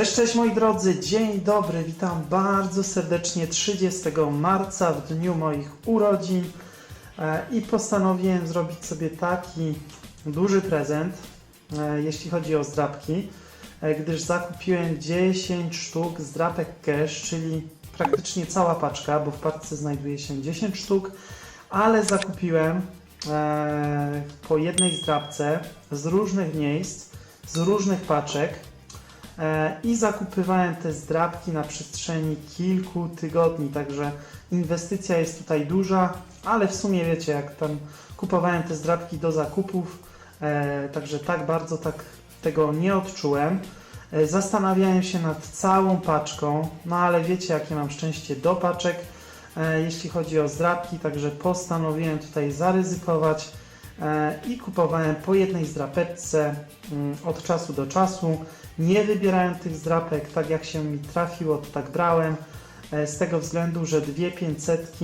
Cześć, cześć moi drodzy, dzień dobry, witam bardzo serdecznie 30 marca w dniu moich urodzin e, i postanowiłem zrobić sobie taki duży prezent, e, jeśli chodzi o zdrapki, e, gdyż zakupiłem 10 sztuk zdrapek cash, czyli praktycznie cała paczka, bo w paczce znajduje się 10 sztuk, ale zakupiłem po jednej zdrapce z różnych miejsc, z różnych paczek. E, i zakupywałem te zdrabki na przestrzeni kilku tygodni, także inwestycja jest tutaj duża, ale w sumie wiecie, jak tam kupowałem te zdrabki do zakupów, e, także tak bardzo tak tego nie odczułem. E, Zastanawiałem się nad całą paczką, no ale wiecie, jakie mam szczęście do paczek, jeśli chodzi o zdrabki, także postanowiłem tutaj zaryzykować i kupowałem po jednej zdrapeczce mm, od czasu do czasu. Nie wybierałem tych zdrapek, tak jak się mi trafiło, to tak brałem. e, Z tego względu, że dwie 500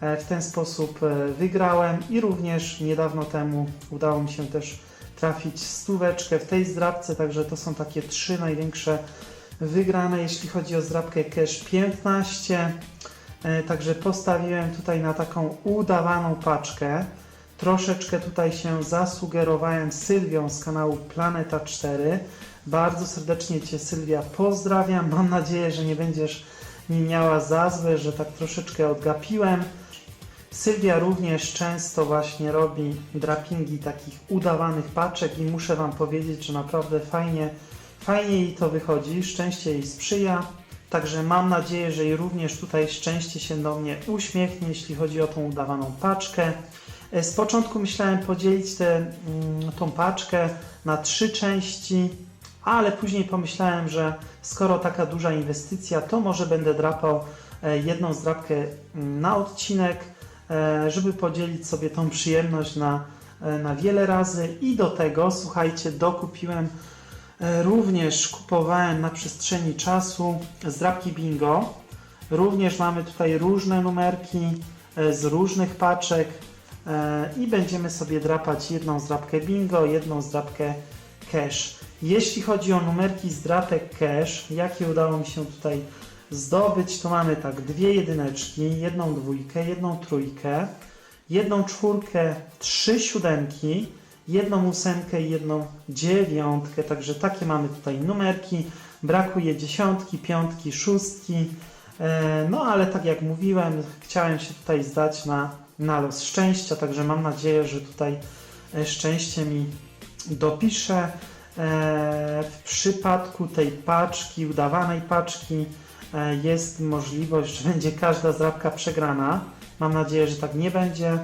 w ten sposób e, wygrałem i również niedawno temu udało mi się też trafić stóweczkę w tej zdrapce, także to są takie trzy największe wygrane, jeśli chodzi o zdrapkę cash 15. E, Także postawiłem tutaj na taką udawaną paczkę. Troszeczkę tutaj się zasugerowałem Sylwią z kanału Planeta 4. Bardzo serdecznie Cię Sylwia pozdrawiam. Mam nadzieję, że nie będziesz mi miała za złe, że tak troszeczkę odgapiłem. Sylwia również często właśnie robi drapingi takich udawanych paczek i muszę Wam powiedzieć, że naprawdę fajnie, fajnie jej to wychodzi, szczęście jej sprzyja. Także mam nadzieję, że jej również tutaj szczęście się do mnie uśmiechnie, jeśli chodzi o tą udawaną paczkę. E, Z początku myślałem podzielić tę mm, tą paczkę na trzy części, ale później pomyślałem, że skoro taka duża inwestycja, to może będę drapał e, jedną zdrapkę mm, na odcinek, e, żeby podzielić sobie tą przyjemność na, na wiele razy. I do tego, słuchajcie, dokupiłem również, kupowałem na przestrzeni czasu zdrapki bingo. Również mamy tutaj różne numerki z różnych paczek i będziemy sobie drapać jedną zdrapkę bingo, jedną zdrapkę cash. Jeśli chodzi o numerki zdrapek cash, jakie udało mi się tutaj zdobyć, to mamy tak dwie jedyneczki, jedną dwójkę, jedną trójkę, jedną czwórkę, trzy siódemki, jedną ósemkę i jedną dziewiątkę. Także takie mamy tutaj numerki. Brakuje dziesiątki, piątki, szóstki. E, No ale tak jak mówiłem, chciałem się tutaj zdać na, na los szczęścia, także mam nadzieję, że tutaj e, szczęście mi dopisze. E, W przypadku tej paczki, udawanej paczki, e, jest możliwość, że będzie każda zdrabka przegrana. Mam nadzieję, że tak nie będzie,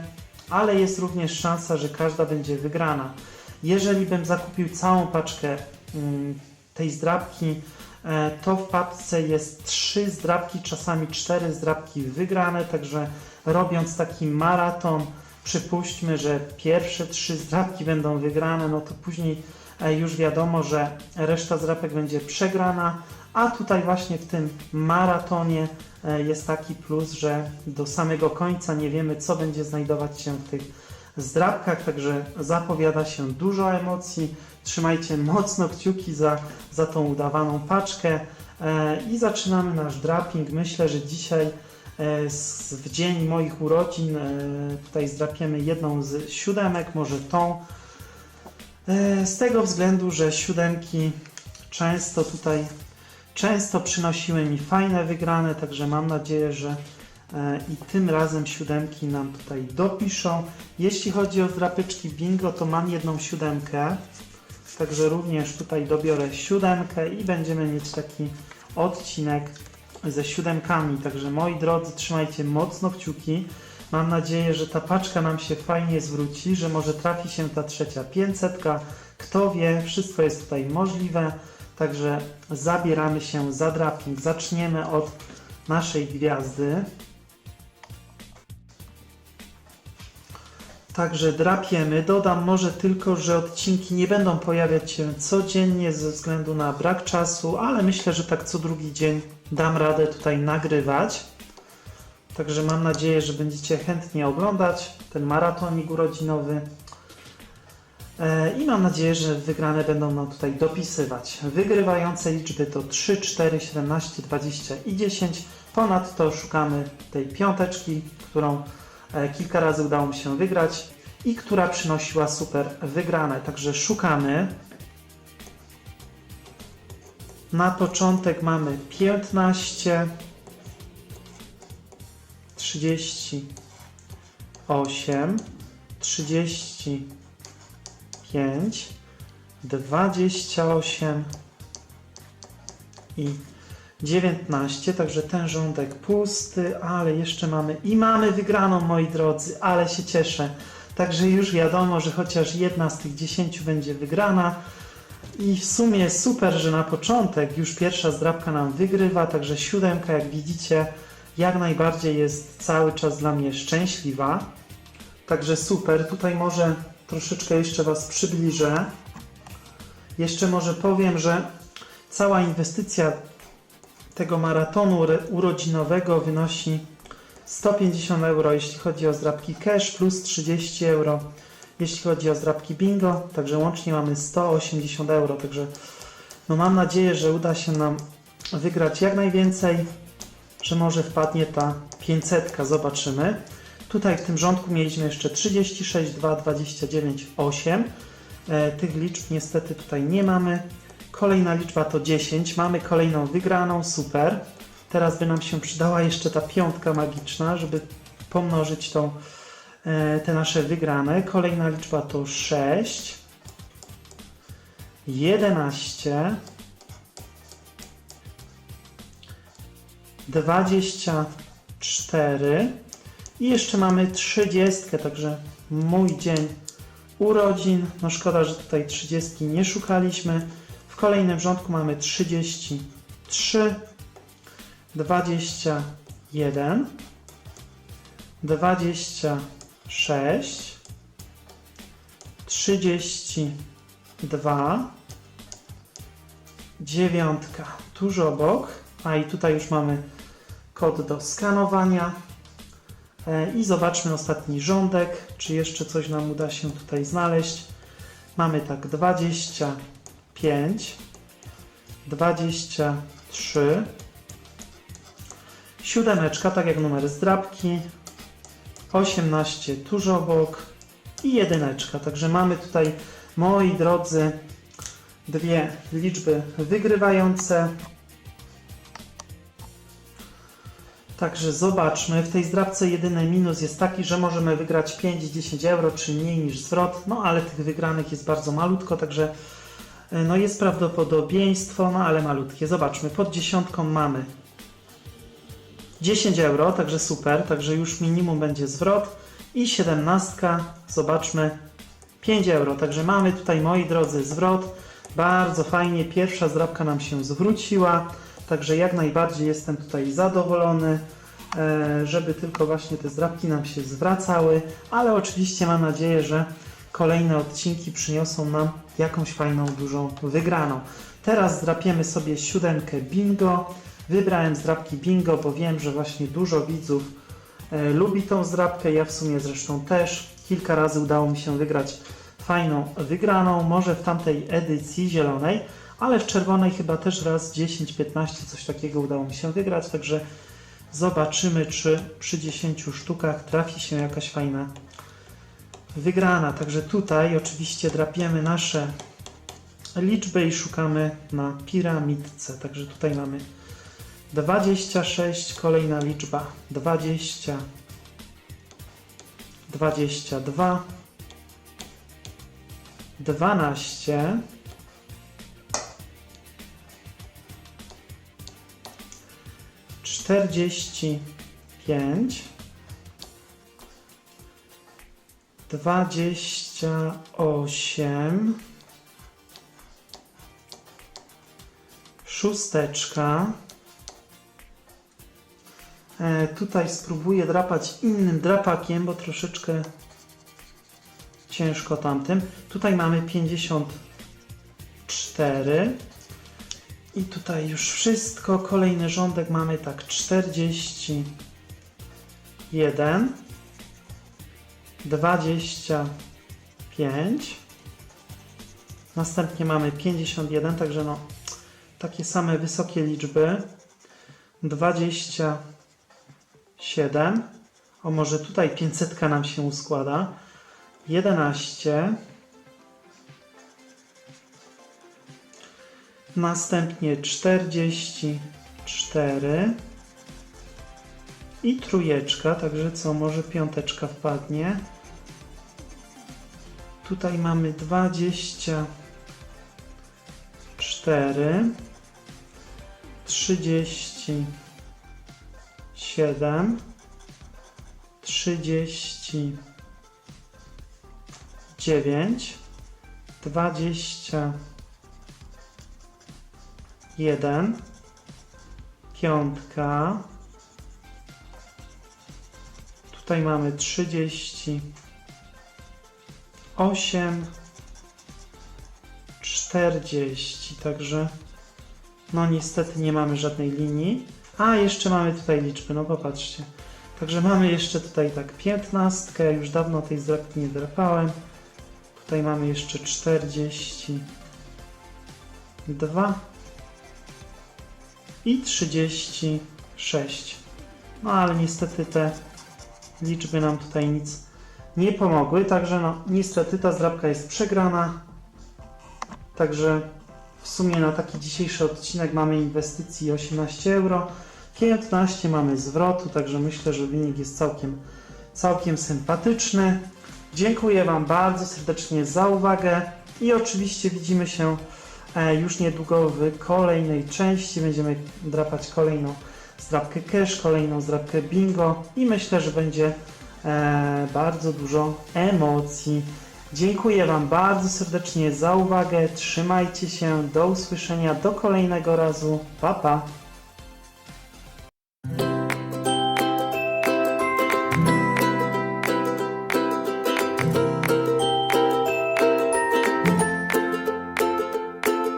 ale jest również szansa, że każda będzie wygrana. Jeżeli bym zakupił całą paczkę mm, tej zdrabki, to w paczce jest trzy zdrabki, czasami cztery zdrabki wygrane, także robiąc taki maraton, przypuśćmy, że pierwsze trzy zdrabki będą wygrane, no to później e, już wiadomo, że reszta zdrapek będzie przegrana, a tutaj właśnie w tym maratonie e, jest taki plus, że do samego końca nie wiemy, co będzie znajdować się w tych zdrabkach, także zapowiada się dużo emocji. Trzymajcie mocno kciuki za, za tą udawaną paczkę e, i zaczynamy nasz draping. Myślę, że dzisiaj e, w dzień moich urodzin e, tutaj zdrapiemy jedną z siódemek, może tą. Z tego względu, że siódemki często tutaj często przynosiły mi fajne wygrane, także mam nadzieję, że i tym razem siódemki nam tutaj dopiszą. Jeśli chodzi o zdrapeczki bingo, to mam jedną siódemkę, także również tutaj dobiorę siódemkę i będziemy mieć taki odcinek ze siódemkami. Także moi drodzy, trzymajcie mocno kciuki. Mam nadzieję, że ta paczka nam się fajnie zwróci, że może trafi się ta trzecia 500. Kto wie, wszystko jest tutaj możliwe. Także zabieramy się za draping. Zaczniemy od naszej gwiazdy. Także drapiemy. Dodam może tylko, że odcinki nie będą pojawiać się codziennie ze względu na brak czasu, ale myślę, że tak co drugi dzień dam radę tutaj nagrywać. Także mam nadzieję, że będziecie chętnie oglądać ten maratonik urodzinowy. E, I mam nadzieję, że wygrane będą nam tutaj dopisywać. Wygrywające liczby to 3, 4, 17, 20 i 10. Ponadto szukamy tej piąteczki, którą kilka razy udało mi się wygrać i która przynosiła super wygrane. Także szukamy. Na początek mamy 15, 38, 35, 28 i 19, także ten rządek pusty, ale jeszcze mamy i mamy wygraną, moi drodzy, ale się cieszę. Także już wiadomo, że chociaż jedna z tych 10 będzie wygrana. I w sumie super, że na początek już pierwsza zdrabka nam wygrywa, także siódemka, jak widzicie, jak najbardziej jest cały czas dla mnie szczęśliwa. Także super. Tutaj może troszeczkę jeszcze Was przybliżę. Jeszcze może powiem, że cała inwestycja tego maratonu urodzinowego wynosi 150 euro, jeśli chodzi o zdrabki cash, plus 30 euro, jeśli chodzi o zdrabki bingo. Także łącznie mamy 180 euro. Także no mam nadzieję, że uda się nam wygrać jak najwięcej, że może wpadnie ta 500. Zobaczymy. Tutaj w tym rządku mieliśmy jeszcze 36, 2, 29, 8. E, tych liczb niestety tutaj nie mamy. Kolejna liczba to 10. Mamy kolejną wygraną, super. Teraz by nam się przydała jeszcze ta piątka magiczna, żeby pomnożyć tą, e, te nasze wygrane. Kolejna liczba to 6, 11, 24 i jeszcze mamy 30, także mój dzień urodzin. No szkoda, że tutaj 30 nie szukaliśmy. W kolejnym rządku mamy 33, 21, 26, 32, dziewiątka tuż obok, a i tutaj już mamy kod do skanowania. E, I zobaczmy ostatni rządek, czy jeszcze coś nam uda się tutaj znaleźć. Mamy tak 25, 23, siódemeczka, tak jak numer zdrabki, 18 tuż obok i jedyneczka. Także mamy tutaj, moi drodzy, dwie liczby wygrywające. Także zobaczmy. W tej zdrabce jedyny minus jest taki, że możemy wygrać 5-10 euro, czy mniej niż zwrot. No ale tych wygranych jest bardzo malutko, także no jest prawdopodobieństwo, no ale malutkie. Zobaczmy. Pod dziesiątką mamy 10 euro, także super. Także już minimum będzie zwrot. I 17, zobaczmy, 5 euro. Także mamy tutaj, moi drodzy, zwrot. Bardzo fajnie. Pierwsza zdrabka nam się zwróciła. Także jak najbardziej jestem tutaj zadowolony, e, żeby tylko właśnie te zdrabki nam się zwracały, ale oczywiście mam nadzieję, że kolejne odcinki przyniosą nam jakąś fajną, dużą wygraną. Teraz zdrapiemy sobie siódemkę bingo. Wybrałem zdrabki bingo, bo wiem, że właśnie dużo widzów e, lubi tą zdrabkę. Ja w sumie zresztą też. Kilka razy udało mi się wygrać fajną wygraną, może w tamtej edycji zielonej, ale w czerwonej chyba też raz 10-15 coś takiego udało mi się wygrać, także zobaczymy, czy przy 10 sztukach trafi się jakaś fajna wygrana. Także tutaj oczywiście drapiemy nasze liczby i szukamy na piramidce. Także tutaj mamy 26, kolejna liczba 20, 22, 12, 45, dwadzieścia osiem, szósteczka. E, tutaj spróbuję drapać innym drapakiem, bo troszeczkę ciężko tamtym. Tutaj mamy 54. I tutaj już wszystko. Kolejny rządek mamy tak 41, 25, Następnie mamy 51, także no takie same wysokie liczby. 27. O, może tutaj 500 nam się uskłada. 11. Następnie 44. I trójeczka, także co, może piąteczka wpadnie. Tutaj mamy 24, 37, 39, 21, piątka. Tutaj mamy 30. 8 40, także no niestety nie mamy żadnej linii. A jeszcze mamy tutaj liczby, no popatrzcie. Także mamy jeszcze tutaj tak 15, już dawno tej zdrapki nie drapałem. Tutaj mamy jeszcze 42 i 36. No ale niestety te liczby nam tutaj nic nie pomogły, także no niestety ta zdrabka jest przegrana. Także w sumie na taki dzisiejszy odcinek mamy inwestycji 18 euro, 15 mamy zwrotu, także myślę, że wynik jest całkiem, całkiem sympatyczny. Dziękuję Wam bardzo serdecznie za uwagę i oczywiście widzimy się e, już niedługo w kolejnej części. Będziemy drapać kolejną zdrabkę cash, kolejną zdrabkę bingo i myślę, że będzie bardzo dużo emocji. Dziękuję Wam bardzo serdecznie za uwagę. Trzymajcie się. Do usłyszenia do kolejnego razu. Pa pa.